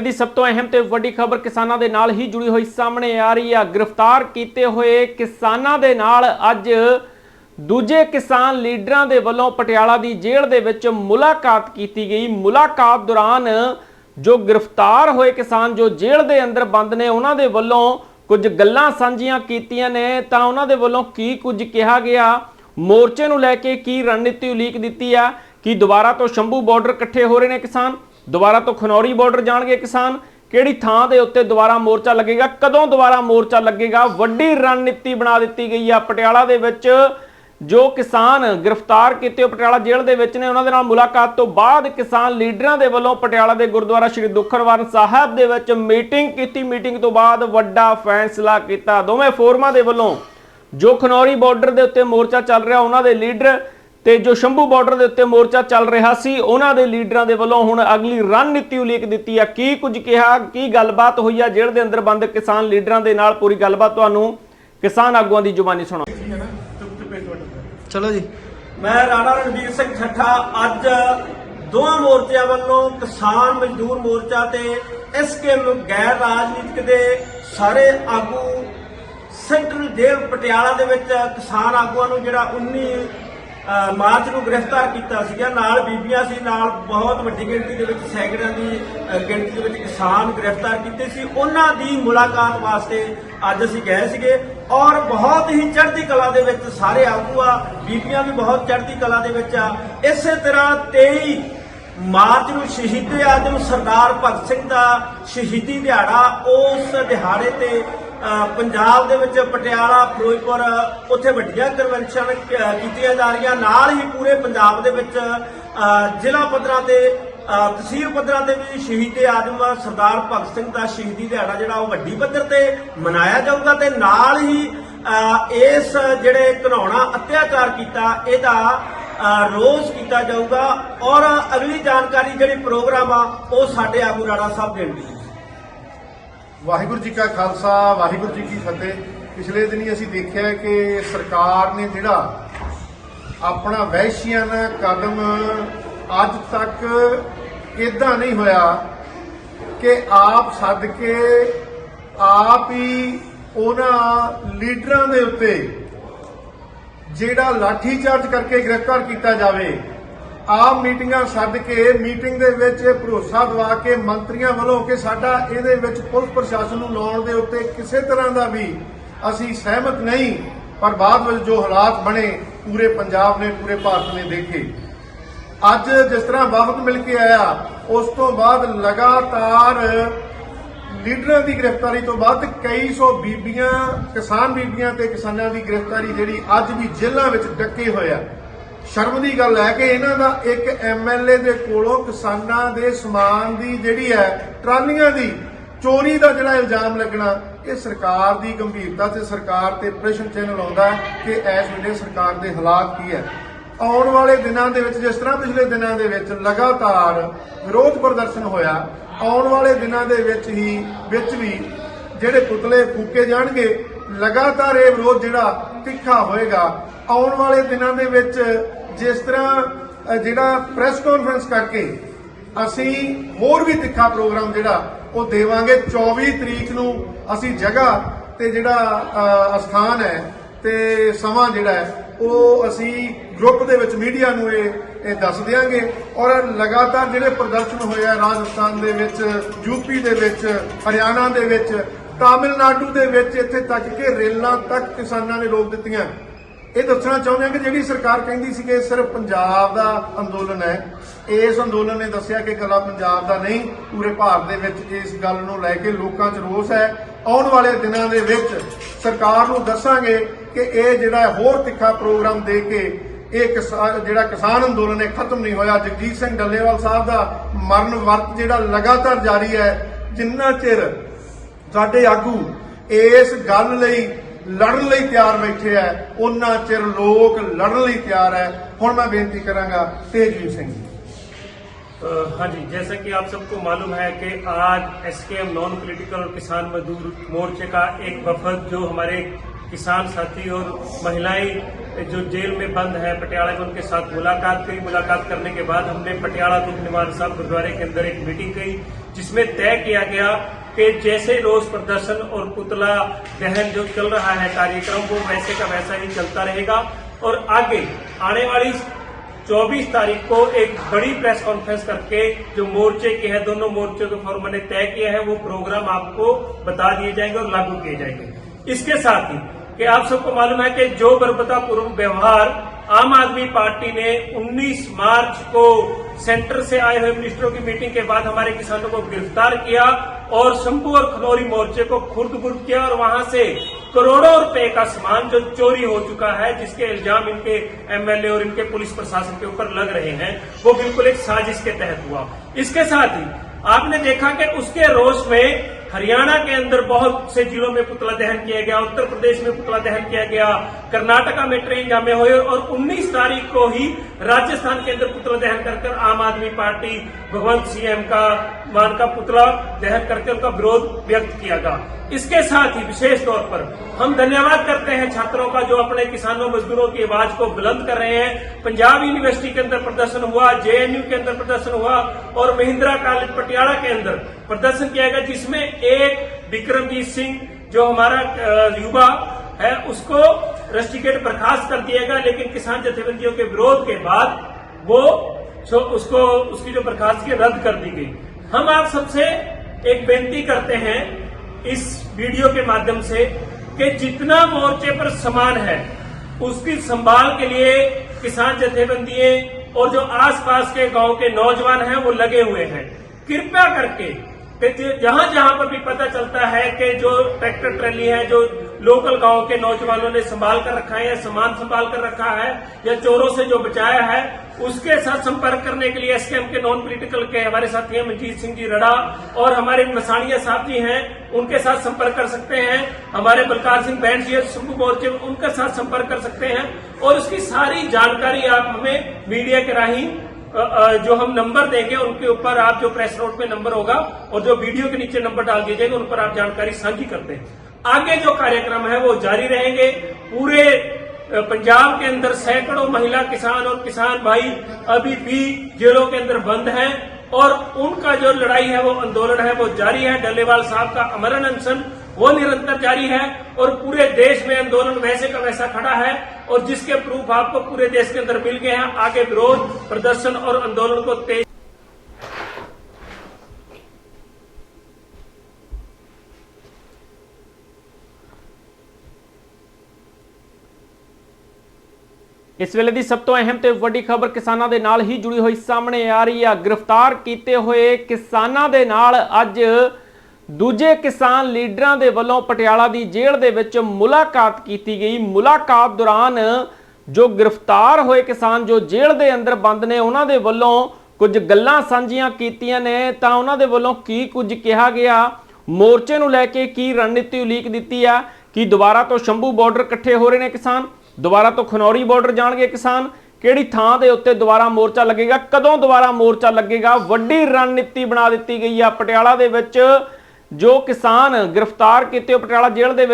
ਦੀ ਸਭ ਤੋਂ ਅਹਿਮ ਤੇ ਵੱਡੀ ਖਬਰ ਕਿਸਾਨਾਂ ਦੇ ਨਾਲ ਹੀ ਜੁੜੀ ਹੋਈ ਸਾਹਮਣੇ ਆ ਰਹੀ ਹੈ ਗ੍ਰਿਫਤਾਰ ਕੀਤੇ ਹੋਏ ਕਿਸਾਨਾਂ ਦੇ ਨਾਲ ਅੱਜ ਦੂਜੇ ਕਿਸਾਨ ਲੀਡਰਾਂ ਦੇ ਵੱਲੋਂ ਪਟਿਆਲਾ ਦੀ ਜੇਲ੍ਹ ਦੇ ਵਿੱਚ ਮੁਲਾਕਾਤ ਕੀਤੀ ਗਈ। ਮੁਲਾਕਾਤ ਦੌਰਾਨ ਜੋ ਗ੍ਰਿਫਤਾਰ ਹੋਏ ਕਿਸਾਨ ਜੋ ਜੇਲ੍ਹ ਦੇ ਅੰਦਰ ਬੰਦ ਨੇ, ਉਹਨਾਂ ਦੇ ਵੱਲੋਂ ਕੁਝ ਗੱਲਾਂ ਸਾਂਝੀਆਂ ਕੀਤੀਆਂ ਨੇ। ਤਾਂ ਉਹਨਾਂ ਦੇ ਵੱਲੋਂ ਕੀ ਕੁਝ ਕਿਹਾ ਗਿਆ? ਮੋਰਚੇ ਨੂੰ ਲੈ ਕੇ ਕੀ ਰਣਨੀਤੀ ਉਲੀਕ ਦਿੱਤੀ ਆ? ਕਿ ਦੁਬਾਰਾ ਤੋਂ ਸ਼ੰਭੂ ਬਾਰਡਰ ਇਕੱਠੇ ਹੋ ਰਹੇ ਨੇ ਕਿਸਾਨ? ਦੁਬਾਰਾ ਤੋਂ ਖਨੌਰੀ ਬਾਰਡਰ ਜਾਣਗੇ ਕਿਸਾਨ, ਕਿਹੜੀ ਥਾਂ ਦੇ ਉੱਤੇ ਦੁਬਾਰਾ ਮੋਰਚਾ ਲੱਗੇਗਾ, ਕਦੋਂ ਦੁਬਾਰਾ ਮੋਰਚਾ ਲੱਗੇਗਾ, ਵੱਡੀ ਰਣਨੀਤੀ ਬਣਾ ਦਿੱਤੀ ਗਈ ਆ ਪਟਿਆਲਾ ਦੇ ਵਿੱਚ, ਜੋ ਕਿਸਾਨ ਗ੍ਰਿਫਤਾਰ ਕੀਤੇ ਪਟਿਆਲਾ ਜੇਲ੍ਹ ਦੇ ਵਿੱਚ ਨੇ, ਉਹਨਾਂ ਦੇ ਨਾਲ ਮੁਲਾਕਾਤ ਤੋਂ ਬਾਅਦ ਕਿਸਾਨ ਲੀਡਰਾਂ ਦੇ ਵੱਲੋਂ ਪਟਿਆਲਾ ਦੇ ਗੁਰਦੁਆਰਾ ਸ੍ਰੀ ਦੁੱਖਨਵਾਰਨ ਸਾਹਿਬ ਦੇ ਵਿੱਚ ਮੀਟਿੰਗ ਕੀਤੀ, ਮੀਟਿੰਗ ਤੋਂ ਬਾਅਦ ਵੱਡਾ ਫੈਸਲਾ ਕੀਤਾ। ਦੋਵੇਂ ਫੋਰਮਾਂ ਦੇ ਵੱਲੋਂ ਜੋ ਖਨੌਰੀ ਬਾਰਡਰ ਦੇ ਉੱਤੇ ਮੋਰਚਾ ਚੱਲ ਰਿਹਾ, ਉਹਨਾਂ ਦੇ ਲੀਡਰ ਤੇ ਜੋ ਸ਼ੰਭੂ ਬਾਰਡਰ ਦੇ ਉੱਤੇ ਮੋਰਚਾ ਚੱਲ ਰਿਹਾ ਸੀ ਉਹਨਾਂ ਦੇ ਲੀਡਰਾਂ ਦੇ ਵੱਲੋਂ ਹੁਣ ਅਗਲੀ ਰਣਨੀਤੀ ਉਲੀਕ ਦਿੱਤੀ ਆ। ਕੀ ਕੁਝ ਕਿਹਾ ਕੀ ਗੱਲਬਾਤ ਹੋਈ ਆ? ਜੇਲ੍ਹ ਦੇ ਅੰਦਰ ਬੰਦ ਕਿਸਾਨ ਲੀਡਰਾਂ ਦੇ ਨਾਲ ਪੂਰੀ ਗੱਲਬਾਤ ਤੁਹਾਨੂੰ ਕਿਸਾਨ ਆਗੂਆਂ ਦੀ ਜ਼ੁਬਾਨੀ ਸੁਣਾਓ। ਚਲੋ ਜੀ। ਮੈਂ ਰਾਣਾ ਰਣਵੀਰ ਸਿੰਘ ਠੱਠਾ ਅੱਜ ਦੋਵਾਂ ਮੋਰਚਿਆਂ ਵੱਲੋਂ ਕਿਸਾਨ ਮਜ਼ਦੂਰ ਮੋਰਚਾ ਤੇ ਐਸਕੇਐਮ ਗੈਰ ਰਾਜਨੀਤਿਕ ਦੇ ਸਾਰੇ ਆਗੂ ਸੈਂਟਰਲ ਜੇਲ੍ਹ ਪਟਿਆਲਾ ਦੇ ਵਿੱਚ ਕਿਸਾਨ ਆਗੂਆਂ ਨੂੰ ਜਿਹੜਾ 19 ਅ, ਮਾਰਚ ਨੂੰ ਗ੍ਰਿਫਤਾਰ ਕੀਤਾ ਸੀਗਾ। ਨਾਲ ਬੀਬੀਆਂ ਸੀ, ਨਾਲ ਬਹੁਤ ਵੱਡੀ ਗਿਣਤੀ ਦੇ ਵਿੱਚ ਸੈਂਕੜਿਆਂ ਦੀ ਗਿਣਤੀ ਦੇ ਵਿੱਚ ਕਿਸਾਨ ਗ੍ਰਿਫਤਾਰ ਕੀਤੇ ਸੀ। ਉਹਨਾਂ ਦੀ ਮੁਲਾਕਾਤ ਵਾਸਤੇ ਅੱਜ ਅਸੀਂ ਗਏ ਸੀਗੇ ਔਰ ਬਹੁਤ ਹੀ ਚੜ੍ਹਦੀ ਕਲਾ ਦੇ ਵਿੱਚ ਸਾਰੇ ਆਗੂ ਆ, ਬੀਬੀਆਂ ਵੀ ਬਹੁਤ ਚੜ੍ਹਦੀ ਕਲਾ ਦੇ ਵਿੱਚ ਆ। ਇਸੇ ਤਰ੍ਹਾਂ 23 ਮਾਰਚ ਨੂੰ ਸ਼ਹੀਦ ਆਜਮ ਸਰਦਾਰ ਭਗਤ ਸਿੰਘ ਦਾ ਸ਼ਹੀਦੀ ਦਿਹਾੜਾ ਉਸ ਦਿਹਾੜੇ ਤੇ ਪੰਜਾਬ ਦੇ ਵਿੱਚ ਪਟਿਆਲਾ ਫਿਰੋਜ਼ਪੁਰ ਉੱਥੇ ਵੱਡੀਆਂ ਕਨਵੈਨਸ਼ਨ ਕੀਤੀਆਂ ਜਾ ਰਹੀਆਂ। ਨਾਲ ਹੀ ਪੂਰੇ ਪੰਜਾਬ ਦੇ ਵਿੱਚ ਜ਼ਿਲ੍ਹਾ ਪੱਧਰਾਂ ਤੇ ਤਹਿਸੀਲ ਪੱਧਰਾਂ ਤੇ ਵੀ ਸ਼ਹੀਦ ਆਜਮ ਸਰਦਾਰ ਭਗਤ ਸਿੰਘ ਦਾ ਸ਼ਹੀਦੀ ਦਿਹਾੜਾ ਜਿਹੜਾ ਉਹ ਵੱਡੀ ਪੱਧਰ ਤੇ ਮਨਾਇਆ ਜਾਊਗਾ ਤੇ ਨਾਲ ਹੀ ਇਸ ਜਿਹੜੇ ਘਨਾਉਣਾ ਅਤਿਆਚਾਰ ਕੀਤਾ ਇਹਦਾ ਅ, ਰੋਸ ਕੀਤਾ ਜਾਊਗਾ। ਔਰ ਅਗਲੀ ਜਾਣਕਾਰੀ ਜਿਹੜੀ ਪ੍ਰੋਗਰਾਮ ਆ ਉਹ ਸਾਡੇ ਆਗੂ ਰਾਣਾ ਸਾਹਿਬ ਦੇਣਗੇ। ਵਾਹਿਗੁਰੂ ਜੀ ਕਾ ਖਾਲਸਾ, ਵਾਹਿਗੁਰੂ ਜੀ ਕੀ ਫਤਿਹ। ਪਿਛਲੇ ਦਿਨੀ ਅਸੀਂ ਦੇਖਿਆ ਕਿ ਸਰਕਾਰ ਨੇ ਜਿਹੜਾ ਆਪਣਾ ਵਹਿਸ਼ੀਆਨਾ ਕਦਮ ਅੱਜ ਤੱਕ ਇਦਾਂ ਨਹੀਂ ਹੋਇਆ ਕਿ ਆਪ ਸੱਦ ਕੇ ਆਪ ਹੀ ਉਹਨਾਂ ਲੀਡਰਾਂ ਦੇ ਉੱਤੇ ਜਿਹੜਾ ਲਾਠੀ ਚਾਰਜ ਕਰਕੇ ਗ੍ਰਿਫਤਾਰ ਕੀਤਾ ਜਾਵੇ। ਆਪ ਮੀਟਿੰਗਾਂ ਸੱਦ ਕੇ, ਮੀਟਿੰਗ ਦੇ ਵਿੱਚ ਭਰੋਸਾ ਦਵਾ ਕੇ, ਮੰਤਰੀਆਂ ਵੱਲੋਂ ਕਿ ਸਾਡਾ ਇਹਦੇ ਵਿੱਚ ਪੁਲਿਸ ਪ੍ਰਸ਼ਾਸਨ ਨੂੰ ਲਾਉਣ ਦੇ ਉੱਤੇ ਕਿਸੇ ਤਰ੍ਹਾਂ ਦਾ ਵੀ ਅਸੀਂ ਸਹਿਮਤ ਨਹੀਂ, ਪਰ ਬਾਅਦ ਵਿੱਚ ਜੋ ਹਾਲਾਤ ਬਣੇ, ਪੂਰੇ ਪੰਜਾਬ ਨੇ, ਪੂਰੇ ਭਾਰਤ ਨੇ ਦੇਖੇ। ਅੱਜ ਜਿਸ ਤਰ੍ਹਾਂ ਵਫਦ ਮਿਲ ਕੇ ਆਇਆ, ਉਸ ਤੋਂ ਬਾਅਦ ਲਗਾਤਾਰ ਲੀਡਰਾਂ ਦੀ ਗ੍ਰਿਫਤਾਰੀ ਤੋਂ ਬਾਅਦ ਕਈ ਸੌ ਬੀਬੀਆਂ, ਕਿਸਾਨ ਬੀਬੀਆਂ ਤੇ ਕਿਸਾਨਾਂ ਦੀ ਗ੍ਰਿਫਤਾਰੀ ਜਿਹੜੀ ਅੱਜ ਵੀ ਜੇਲ੍ਹਾਂ ਵਿੱਚ ਡੱਕੇ ਹੋਇਆ ਸ਼ਰਮ ਦੀ ਗੱਲ ਹੈ ਕਿ ਇਹਨਾਂ ਦਾ ਇੱਕ ਐਮਐਲਏ ਦੇ ਕੋਲੋਂ ਕਿਸਾਨਾਂ ਦੇ ਸਮਾਨ ਦੀ ਜਿਹੜੀ ਹੈ, ਟਰਾਲੀਆਂ ਦੀ ਚੋਰੀ ਦਾ ਜਿਹੜਾ ਇਲਜ਼ਾਮ ਲੱਗਣਾ, ਇਹ ਸਰਕਾਰ ਦੀ ਗੰਭੀਰਤਾ ਤੇ ਸਰਕਾਰ ਤੇ ਪ੍ਰਸ਼ਨ ਚਿੰਨ੍ਹ ਲਾਉਂਦਾ ਕਿ ਇਸ ਵੇਲੇ ਸਰਕਾਰ ਦੇ ਹਾਲਾਤ ਕੀ ਹੈ। ਆਉਣ ਵਾਲੇ ਦਿਨਾਂ ਦੇ ਵਿੱਚ, ਜਿਸ ਤਰ੍ਹਾਂ ਪਿਛਲੇ ਦਿਨਾਂ ਦੇ ਵਿੱਚ ਲਗਾਤਾਰ ਵਿਰੋਧ ਪ੍ਰਦਰਸ਼ਨ ਹੋਇਆ, ਆਉਣ ਵਾਲੇ ਦਿਨਾਂ ਦੇ ਵਿੱਚ ਹੀ, ਵਿੱਚ ਵੀ ਜਿਹੜੇ ਪੁਤਲੇ ਫੂਕੇ ਜਾਣਗੇ, ਲਗਾਤਾਰ ਇਹ ਵਿਰੋਧ ਜਿਹੜਾ ਤਿੱਖਾ ਹੋਏਗਾ। ਆਉਣ ਵਾਲੇ ਦਿਨਾਂ ਦੇ ਵਿੱਚ ਜਿਸ ਤਰ੍ਹਾਂ ਜਿਹੜਾ ਪ੍ਰੈਸ ਕਾਨਫਰੰਸ ਕਰਕੇ ਅਸੀਂ ਹੋਰ ਵੀ ਤਿੱਖਾ ਪ੍ਰੋਗਰਾਮ ਜਿਹੜਾ ਉਹ ਦੇਵਾਂਗੇ। 24 ਤਰੀਕ ਨੂੰ ਅਸੀਂ ਜਗ੍ਹਾ ਤੇ ਜਿਹੜਾ ਅ, ਅਸਥਾਨ ਹੈ ਤੇ ਸਮਾਂ ਜਿਹੜਾ ਹੈ ਉਹ ਅਸੀਂ ਗਰੁੱਪ ਦੇ ਵਿੱਚ ਮੀਡੀਆ ਨੂੰ ਇਹ ਇਹ ਦੱਸ ਦਿਆਂਗੇ। ਔਰ ਲਗਾਤਾਰ ਜਿਹੜੇ ਪ੍ਰਦਰਸ਼ਨ ਹੋਏ ਆ ਰਾਜਸਥਾਨ ਦੇ ਵਿੱਚ ਯੂਪੀ ਦੇ ਵਿੱਚ ਹਰਿਆਣਾ ਦੇ ਵਿੱਚ ਤਾਮਿਲਨਾਡੂ ਦੇ ਵਿੱਚ ਇੱਥੇ ਤੱਕ ਕਿ ਰੇਲਾਂ ਤੱਕ ਕਿਸਾਨਾਂ ਨੇ ਰੋਕ ਦਿੱਤੀਆਂ। ਇਹ ਦੱਸਣਾ ਚਾਹੁੰਦੇ ਹਾਂ ਕਿ ਜਿਹੜੀ ਸਰਕਾਰ ਕਹਿੰਦੀ ਸੀ ਕਿ ਸਿਰਫ ਪੰਜਾਬ ਦਾ ਅੰਦੋਲਨ ਹੈ, ਇਸ ਅੰਦੋਲਨ ਨੇ ਦੱਸਿਆ ਕਿ ਇਕੱਲਾ ਪੰਜਾਬ ਦਾ ਨਹੀਂ, ਪੂਰੇ ਭਾਰਤ ਦੇ ਵਿੱਚ ਇਸ ਗੱਲ ਨੂੰ ਲੈ ਕੇ ਲੋਕਾਂ 'ਚ ਰੋਸ ਹੈ। ਆਉਣ ਵਾਲੇ ਦਿਨਾਂ ਦੇ ਵਿੱਚ ਸਰਕਾਰ ਨੂੰ ਦੱਸਾਂਗੇ ਕਿ ਇਹ ਜਿਹੜਾ ਹੋਰ ਤਿੱਖਾ ਪ੍ਰੋਗਰਾਮ ਦੇ ਕੇ ਇਹ ਕਿਸਾ- ਜਿਹੜਾ ਕਿਸਾਨ ਅੰਦੋਲਨ ਹੈ, ਖਤਮ ਨਹੀਂ ਹੋਇਆ। ਜਗਜੀਤ ਸਿੰਘ ਡੱਲੇਵਾਲ ਸਾਹਿਬ ਦਾ ਮਰਨ ਵਰਤ ਜਿਹੜਾ ਲਗਾਤਾਰ ਜਾਰੀ ਹੈ, ਜਿੰਨਾ ਚਿਰ ਸਾਡੇ ਆਗੂ ਇਸ ਗੱਲ ਲਈ ਲੜਨ ਲਈ ਤਿਆਰ ਬੈਠੇ ਆ ਉਹਨਾਂ ਚਿਰ ਲੋਕ ਲੜਨ ਲਈ ਤਿਆਰ ਹੈ ਹੁਣ ਮੈਂ ਬੇਨਤੀ ਕਰਾਂਗਾ ਤੇਜਵੀਰ ਸਿੰਘ ਜੀ अ, हाँ जी जैसा कि आप सबको मालूम है कि आज एसकेएम नॉन पॉलिटिकल और किसान मजदूर मोर्चे का एक वफद जो हमारे किसान साथी और महिलाएं जो जेल में बंद है पटियाला में उनके साथ मुलाकात करी मुलाकात करने के बाद हमने पटियाला दुख निवारण साहब गुरुद्वारे के अंदर एक मीटिंग की जिसमें तय किया गया कि जैसे रोज प्रदर्शन और पुतला दहन जो चल रहा है कार्यक्रम, वो वैसे का वैसा ही चलता रहेगा। और आगे, आने वाली 24 तारीख को एक बड़ी प्रेस कॉन्फ्रेंस करके जो मोर्चे के हैं, दोनों मोर्चों के फॉर्म ने तय किया है, वो प्रोग्राम आपको बता दिए जाएँगे और लागू किए जाएँगे। इसके साथ ही कि आप सबको मालूम है कि जो बर्बतापूर्व व्यवहार आम आदमी पार्टी ने 19 मार्च को सेंटर से आए हुए मिनिस्टरों की मीटिंग के बाद हमारे किसानों को गिरफ़्तार किया और शंभू और खनौरी मोर्चे को खुर्द बुर्द किया और वहाँ से करोड़ों रुपए का सामान जो चोरी हो चुका है, जिसके इल्ज़ाम इनके एमएलए और इनके पुलिस प्रशासन के ऊपर लग रहे हैं, वो बिल्कुल एक साजिश के तहत हुआ। इसके साथ ही आपने देखा कि उसके रोष में हरियाणा के अंदर बहुत से जिलों में पुतला दहन किया गया उत्तर प्रदेश में पुतला दहन किया गया कर्नाटका में ट्रेन जामे हुए और 19 तारीख को ही राजस्थान के अंदर पुतला दहन कर आम आदमी पार्टी भगवंत सीएम का, मान का पुतला दहन करके उनका विरोध व्यक्त किया गया इसके साथ ही विशेष तौर पर हम धन्यवाद करते हैं छात्रों का जो अपने किसानों मजदूरों की आवाज़ को बुलंद कर रहे हैं। पंजाब यूनिवर्सिटी के अंदर प्रदर्शन हुआ, जेएनयू के अंदर प्रदर्शन हुआ और महिंद्रा कॉलेज पटियाला के अंदर प्रदर्शन किया गया, जिसमें एक विक्रमजीत सिंह जो हमारा युवा है, उसको रस्टिकेट बर्खास्त कर दिया गया, लेकिन किसान जथेबंदियों के विरोध के बाद वो उसको, उसकी जो बर्खास्तगी रद्द कर दी गई। हम आप सबसे एक बेनती करते हैं इस वीडियो के माध्यम से कि जितना मोर्चे पर समान है, उसकी संभाल के लिए किसान जथेबंदियाँ और जो आसपास के गाँव के नौजवान हैं, वो लगे हुए हैं। कृपया करके जहाँ जहाँ पर भी पता चलता है कि जो ट्रैक्टर ट्रैली है, जो लोकल गाँव के नौजवानों ने संभाल कर रखा है या सामान संभाल कर रखा है या चोरों से जो बचाया है, उसके साथ संपर्क करने के लिए एसकेएम के नॉन पॉलिटिकल के हमारे साथी हैं मनजीत सिंह जी रड़ा और हमारे मसानिया साहब जी हैं, उनके साथ संपर्क कर सकते हैं। हमारे बलकार सिंह बैंड जी शंभू मोर्चे, उनके साथ संपर्क कर सकते हैं। और उसकी सारी जानकारी आप हमें मीडिया के राही जो हम नंबर देंगे उनके ऊपर आप जो प्रेस नोट में नंबर होगा और जो वीडियो के नीचे नंबर डाल दिए जाएँगे, उन पर आप जानकारी साझी करते हैं आगे जो कार्यक्रम है, वो जारी रहेंगे। पूरे पंजाब के अंदर सैकड़ों महिला किसान और किसान भाई अभी भी जेलों के अंदर बंद हैं। और उनका जो लड़ाई है, वो आंदोलन है, वो जारी है। डल्लेवाल साहब का अमरन अनशन, वो निरंतर जारी है और पूरे देश में आंदोलन वैसे का वैसा खड़ा है और जिसके प्रूफ आपको पूरे देश के अंदर मिल गए हैं। आगे विरोध, प्रदर्शन और आंदोलन को तेज ਇਸ ਵੇਲੇ ਦੀ ਸਭ ਤੋਂ ਅਹਿਮ ਤੇ ਵੱਡੀ ਖਬਰ ਕਿਸਾਨਾਂ ਦੇ ਨਾਲ ਹੀ ਜੁੜੀ ਹੋਈ ਸਾਹਮਣੇ ਆ ਰਹੀ ਹੈ ਗ੍ਰਿਫਤਾਰ ਕੀਤੇ ਹੋਏ ਕਿਸਾਨਾਂ ਦੇ ਨਾਲ ਅੱਜ ਦੂਜੇ ਕਿਸਾਨ ਲੀਡਰਾਂ ਦੇ ਵੱਲੋਂ ਪਟਿਆਲਾ ਦੀ ਜੇਲ੍ਹ ਦੇ ਵਿੱਚ ਮੁਲਾਕਾਤ ਕੀਤੀ ਗਈ। ਮੁਲਾਕਾਤ ਦੌਰਾਨ ਜੋ ਗ੍ਰਿਫਤਾਰ ਹੋਏ ਕਿਸਾਨ ਜੋ ਜੇਲ੍ਹ ਦੇ ਅੰਦਰ ਬੰਦ ਨੇ, ਉਹਨਾਂ ਦੇ ਵੱਲੋਂ ਕੁਝ ਗੱਲਾਂ ਸਾਂਝੀਆਂ ਕੀਤੀਆਂ ਨੇ। ਤਾਂ ਉਹਨਾਂ ਦੇ ਵੱਲੋਂ ਕੀ ਕੁਝ ਕਿਹਾ ਗਿਆ? ਮੋਰਚੇ ਨੂੰ ਲੈ ਕੇ ਕੀ ਰਣਨੀਤੀ ਉਲੀਕ ਦਿੱਤੀ ਆ? ਕੀ ਦੁਬਾਰਾ ਤੋਂ ਸ਼ੰਭੂ ਬਾਰਡਰ ਇਕੱਠੇ ਹੋ ਰਹੇ ਨੇ ਕਿਸਾਨ? ਦੁਬਾਰਾ ਤੋਂ ਖਨੌਰੀ ਬਾਰਡਰ ਜਾਣਗੇ ਕਿਸਾਨ, ਕਿਹੜੀ ਥਾਂ ਦੇ ਉੱਤੇ ਦੁਬਾਰਾ ਮੋਰਚਾ ਲੱਗੇਗਾ, ਕਦੋਂ ਦੁਬਾਰਾ ਮੋਰਚਾ ਲੱਗੇਗਾ, ਵੱਡੀ ਰਣਨੀਤੀ ਬਣਾ ਦਿੱਤੀ ਗਈ ਆ ਪਟਿਆਲਾ ਦੇ ਵਿੱਚ, ਜੋ ਕਿਸਾਨ ਗ੍ਰਿਫਤਾਰ ਕੀਤੇ ਪਟਿਆਲਾ ਜੇਲ੍ਹ ਦੇ ਵਿੱਚ